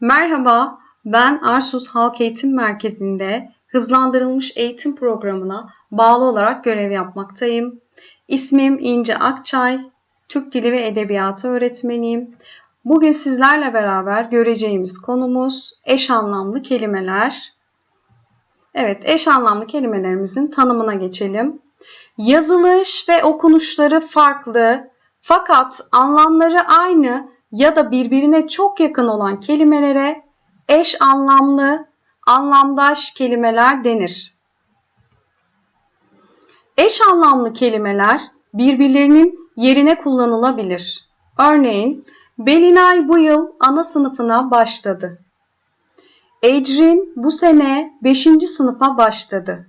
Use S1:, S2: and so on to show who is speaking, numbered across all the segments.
S1: Merhaba, ben Arsus Halk Eğitim Merkezi'nde hızlandırılmış eğitim programına bağlı olarak görev yapmaktayım. İsmim İnce Akçay, Türk Dili ve Edebiyatı öğretmeniyim. Bugün sizlerle beraber göreceğimiz konumuz eş anlamlı kelimeler. Evet, eş anlamlı kelimelerimizin tanımına geçelim. Yazılış ve okunuşları farklı fakat anlamları aynı ya da birbirine çok yakın olan kelimelere eş anlamlı, anlamdaş kelimeler denir. Eş anlamlı kelimeler birbirlerinin yerine kullanılabilir. Örneğin Belinay bu yıl ana sınıfına başladı. Ecrin bu sene 5. sınıfa başladı.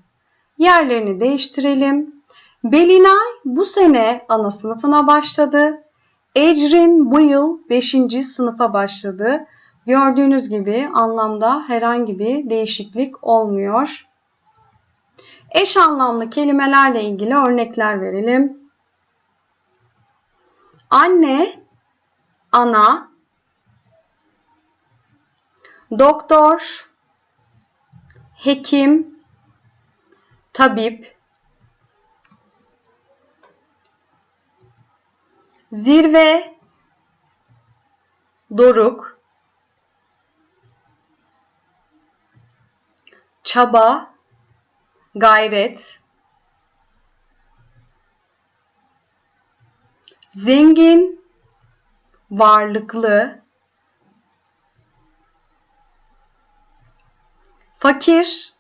S1: Yerlerini değiştirelim. Belinay bu sene ana sınıfına başladı. Ecrin bu yıl 5. sınıfa başladı. Gördüğünüz gibi anlamda herhangi bir değişiklik olmuyor. Eş anlamlı kelimelerle ilgili örnekler verelim. Anne, ana, doktor, hekim, tabip, zirve, doruk, çaba, gayret, zengin, varlıklı, fakir,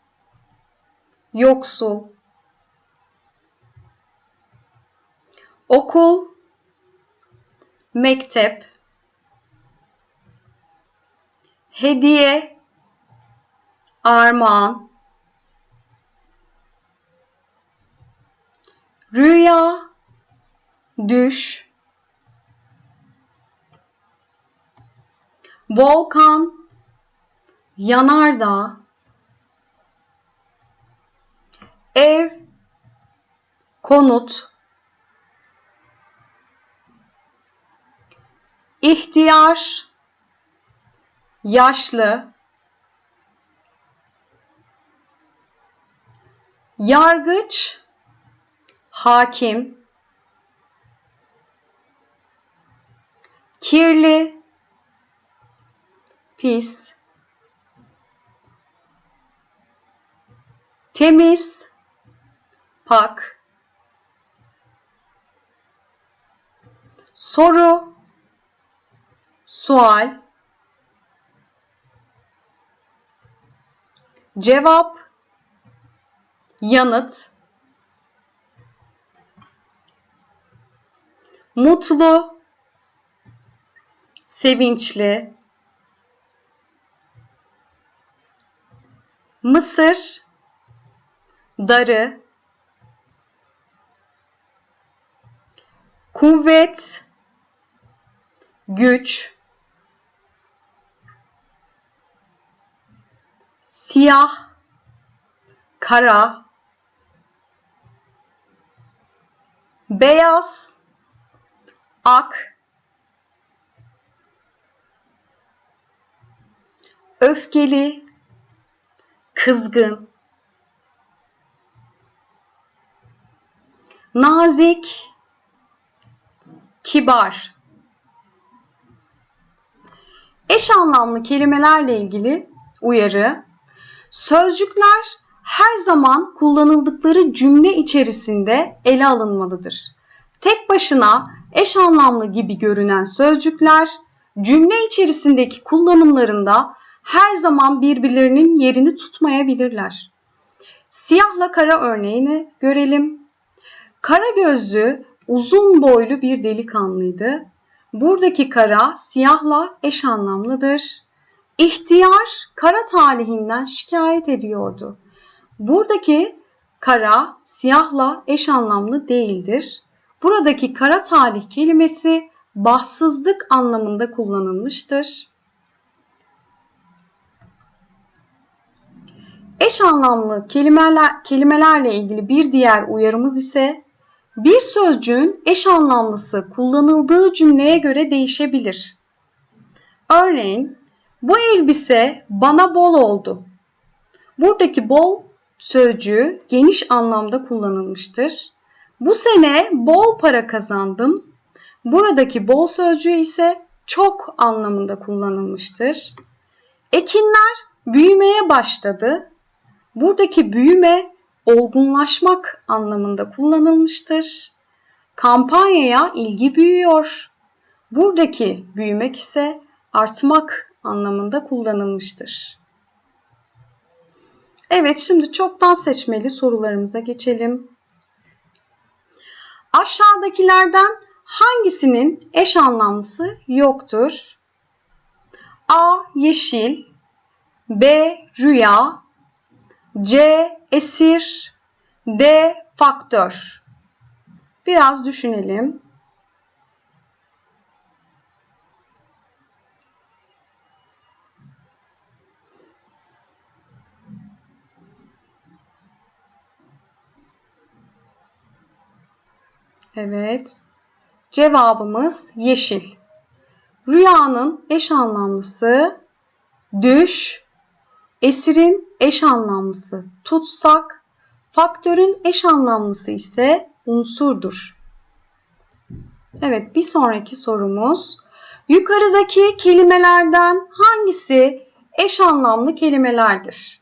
S1: yoksul, okul, mektep, hediye, armağan, rüya, düş, volkan, yanardağ, ev, konut, ihtiyar, yaşlı, yargıç, hakim, kirli, pis, temiz, pak, soru, sual, cevap, yanıt, mutlu, sevinçli, mısır, darı, kuvvet, güç, siyah, kara, beyaz, ak, öfkeli, kızgın, nazik, kibar. Eş anlamlı kelimelerle ilgili uyarı. Sözcükler her zaman kullanıldıkları cümle içerisinde ele alınmalıdır. Tek başına eş anlamlı gibi görünen sözcükler cümle içerisindeki kullanımlarında her zaman birbirlerinin yerini tutmayabilirler. Siyahla kara örneğini görelim. Kara gözlü, uzun boylu bir delikanlıydı. Buradaki kara siyahla eş anlamlıdır. İhtiyar kara talihinden şikayet ediyordu. Buradaki kara siyahla eş anlamlı değildir. Buradaki kara talih kelimesi bahtsızlık anlamında kullanılmıştır. Eş anlamlı kelimeler, kelimelerle ilgili bir diğer uyarımız ise bir sözcüğün eş anlamlısı kullanıldığı cümleye göre değişebilir. Örneğin Bu elbise bana bol oldu. Buradaki bol sözcüğü geniş anlamda kullanılmıştır. Bu sene bol para kazandım. Buradaki bol sözcüğü ise çok anlamında kullanılmıştır. Ekinler büyümeye başladı. Buradaki büyüme olgunlaşmak anlamında kullanılmıştır. Kampanyaya ilgi büyüyor. Buradaki büyümek ise artmak anlamında kullanılmıştır. Evet şimdi çoktan seçmeli sorularımıza geçelim. Aşağıdakilerden hangisinin eş anlamlısı yoktur? A. Yeşil B. Rüya C. Esir D. Faktör Biraz düşünelim. Evet. Cevabımız yeşil. Rüyanın eş anlamlısı düş, esirin eş anlamlısı tutsak, faktörün eş anlamlısı ise unsurdur. Evet, bir sonraki sorumuz. Yukarıdaki kelimelerden hangisi eş anlamlı kelimelerdir?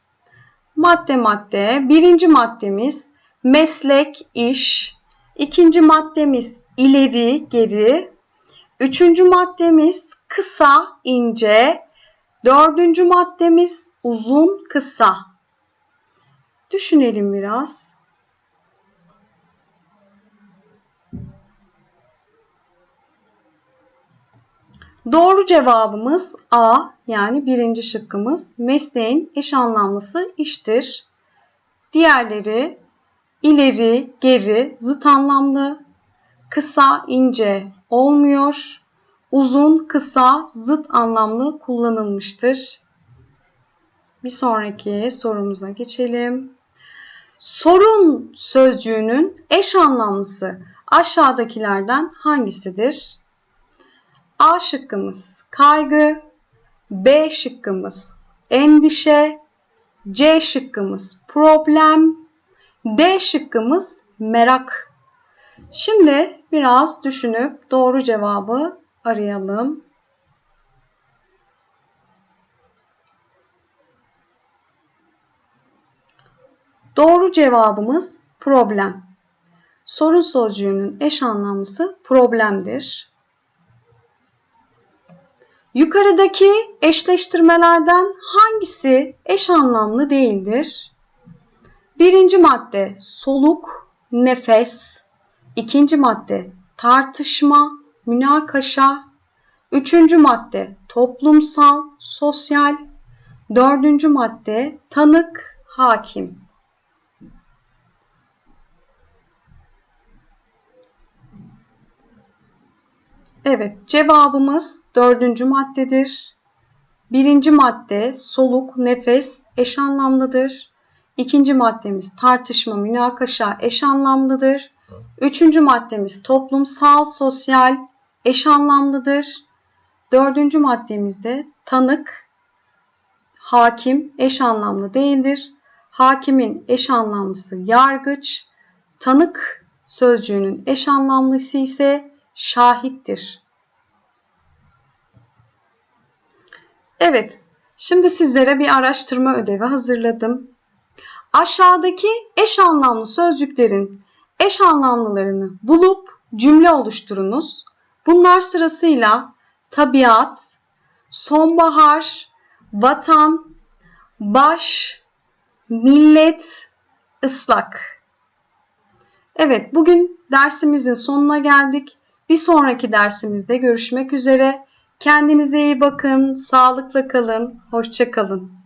S1: Madde madde. Birinci maddemiz meslek, iş. İkinci maddemiz ileri, geri. Üçüncü maddemiz kısa, ince. Dördüncü maddemiz uzun, kısa. Düşünelim biraz. Doğru cevabımız A yani birinci şıkkımız mesleğin eş anlamlısı iştir. Diğerleri ileri, geri, zıt anlamlı, kısa, ince olmuyor, uzun, kısa, zıt anlamlı kullanılmıştır. Bir sonraki sorumuza geçelim. Sorun sözcüğünün eş anlamlısı aşağıdakilerden hangisidir? A şıkkımız kaygı, B şıkkımız endişe, C şıkkımız problem, D şıkkımız merak. Şimdi biraz düşünüp doğru cevabı arayalım. Doğru cevabımız problem. Sorun sözcüğünün eş anlamlısı problemdir. Yukarıdaki eşleştirmelerden hangisi eş anlamlı değildir? Birinci madde soluk, nefes. İkinci madde tartışma, münakaşa. Üçüncü madde toplumsal, sosyal. Dördüncü madde tanık, hakim. Evet, cevabımız dördüncü maddedir. Birinci madde soluk, nefes eş anlamlıdır. İkinci maddemiz tartışma, münakaşa eş anlamlıdır. Üçüncü maddemiz toplumsal, sosyal eş anlamlıdır. Dördüncü maddemizde tanık, hakim eş anlamlı değildir. Hakimin eş anlamlısı yargıç, tanık sözcüğünün eş anlamlısı ise şahittir. Evet, şimdi sizlere bir araştırma ödevi hazırladım. Aşağıdaki eş anlamlı sözcüklerin eş anlamlılarını bulup cümle oluşturunuz. Bunlar sırasıyla tabiat, sonbahar, vatan, baş, millet, ıslak. Evet, bugün dersimizin sonuna geldik. Bir sonraki dersimizde görüşmek üzere. Kendinize iyi bakın, sağlıkla kalın, hoşça kalın.